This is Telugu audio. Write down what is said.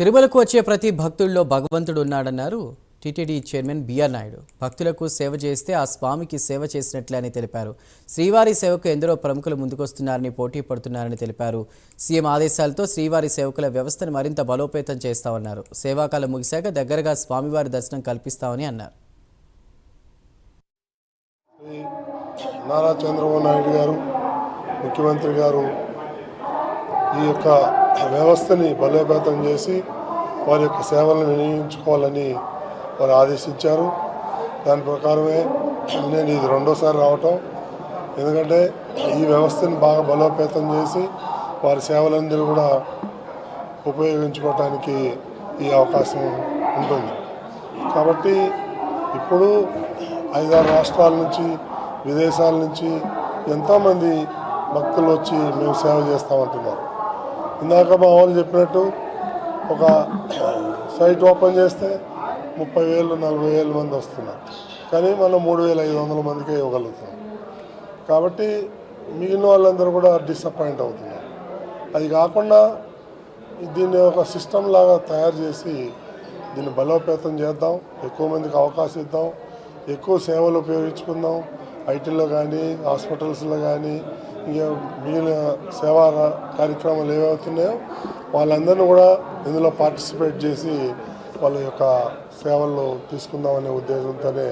తిరుమలకు వచ్చే ప్రతి భక్తుల్లో భగవంతుడు ఉన్నాడన్నారు TTD chairman B R Naidu. భక్తులకు సేవ చేస్తే ఆ స్వామికి సేవ చేసినట్లే అని తెలిపారు. శ్రీవారి సేవకు ఎందరో ప్రముఖులు ముందుకొస్తున్నారని పోటీ పడుతున్నారని తెలిపారు. సీఎం ఆదేశాలతో శ్రీవారి సేవకుల వ్యవస్థను మరింత బలోపేతం చేస్తామన్నారు. సేవాకాలం ముగిశాక దగ్గరగా స్వామివారి దర్శనం కల్పిస్తామని అన్నారు. నారా చంద్రబాబు నాయుడు గారు ముఖ్యమంత్రి గారు ఈ యొక్క వ్యవస్థని బలోపేతం చేసి వారి యొక్క సేవలను వినియోగించుకోవాలని వారు ఆదేశించారు. దాని ప్రకారమే నేను ఇది రెండోసారి రావటం. ఎందుకంటే ఈ వ్యవస్థను బాగా బలోపేతం చేసి వారి సేవలందరూ కూడా ఉపయోగించుకోవటానికి ఈ అవకాశం ఉంటుంది. కాబట్టి ఇప్పుడు ఐదారు రాష్ట్రాల నుంచి విదేశాల నుంచి ఎంతోమంది భక్తులు వచ్చి మేము సేవ చేస్తామంటున్నారు. ఇందాక మా వాళ్ళు చెప్పినట్టు ఒక సైట్ ఓపెన్ చేస్తే ముప్పై వేలు నలభై వేల మంది వస్తున్నారు. కానీ మనం మూడు వేల ఐదు వందల మందికే ఇవ్వగలుగుతున్నాం. కాబట్టి మిగిలిన వాళ్ళందరూ కూడా డిసప్పాయింట్ అవుతున్నారు. అది కాకుండా దీన్ని ఒక సిస్టమ్ లాగా తయారు చేసి దీన్ని బలోపేతం చేద్దాం ఎక్కువ మందికి అవకాశం ఇద్దాం ఎక్కువ సేవలు ఉపయోగించుకుందాం ఐటీలో కానీ హాస్పిటల్స్లో కానీ ఇంకా మిగిలిన సేవా కార్యక్రమాలు ఏవవుతున్నాయో వాళ్ళందరినీ కూడా ఇందులో పార్టిసిపేట్ చేసి వాళ్ళ యొక్క సేవలు తీసుకుందామనే ఉద్దేశంతోనే